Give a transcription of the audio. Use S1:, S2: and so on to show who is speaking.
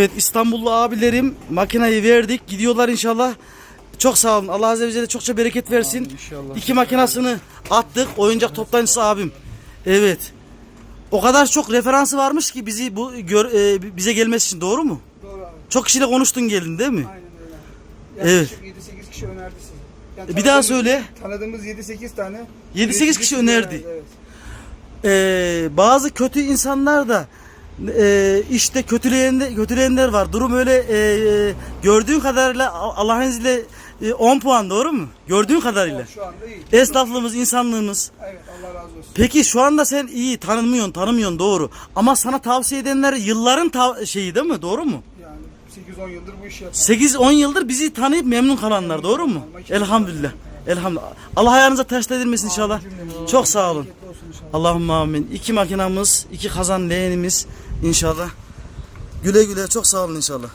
S1: Evet İstanbullu abilerim makinayı verdik. Gidiyorlar inşallah. Çok sağ olun. Allah Azze ve Celle çokça bereket versin.
S2: inşallah.
S1: İki makinasını attık. Oyuncak toptancısı abim. Evet. O kadar çok referansı varmış ki bizi bu gör, e, bize gelmesi için doğru mu?
S2: Doğru abi.
S1: Çok kişiyle konuştun geldin değil mi?
S2: Aynen öyle.
S1: Evet.
S2: Yaklaşık 7-8 kişi önerdi sizi. Yani
S1: Bir daha söyle.
S2: Tanıdığımız 7-8 tane.
S1: 7-8 kişi önerdi.
S2: Evet.
S1: Ee, bazı kötü insanlar da e, işte kötüleyenler, kötüleyenler var. Durum öyle e, e, gördüğün kadarıyla Allah'ın izniyle e, 10 puan doğru mu? Gördüğün kadarıyla.
S2: Şu anda iyi.
S1: Esnaflığımız, insanlığımız.
S2: Evet Allah razı olsun.
S1: Peki şu anda sen iyi tanımıyorsun, tanımıyorsun doğru. Ama sana tavsiye edenler yılların tav- şeyi değil mi? Doğru mu?
S2: Yani 8-10 yıldır bu işi yapıyorum.
S1: 8-10 yıldır bizi tanıyıp memnun kalanlar doğru mu? Elhamdülillah. Elhamdülillah. Allah ayağınıza taş değdirmesin inşallah. Çok sağ olun. Allahümme amin. İki makinamız, iki kazan leğenimiz inşallah. Güle güle çok sağ olun inşallah.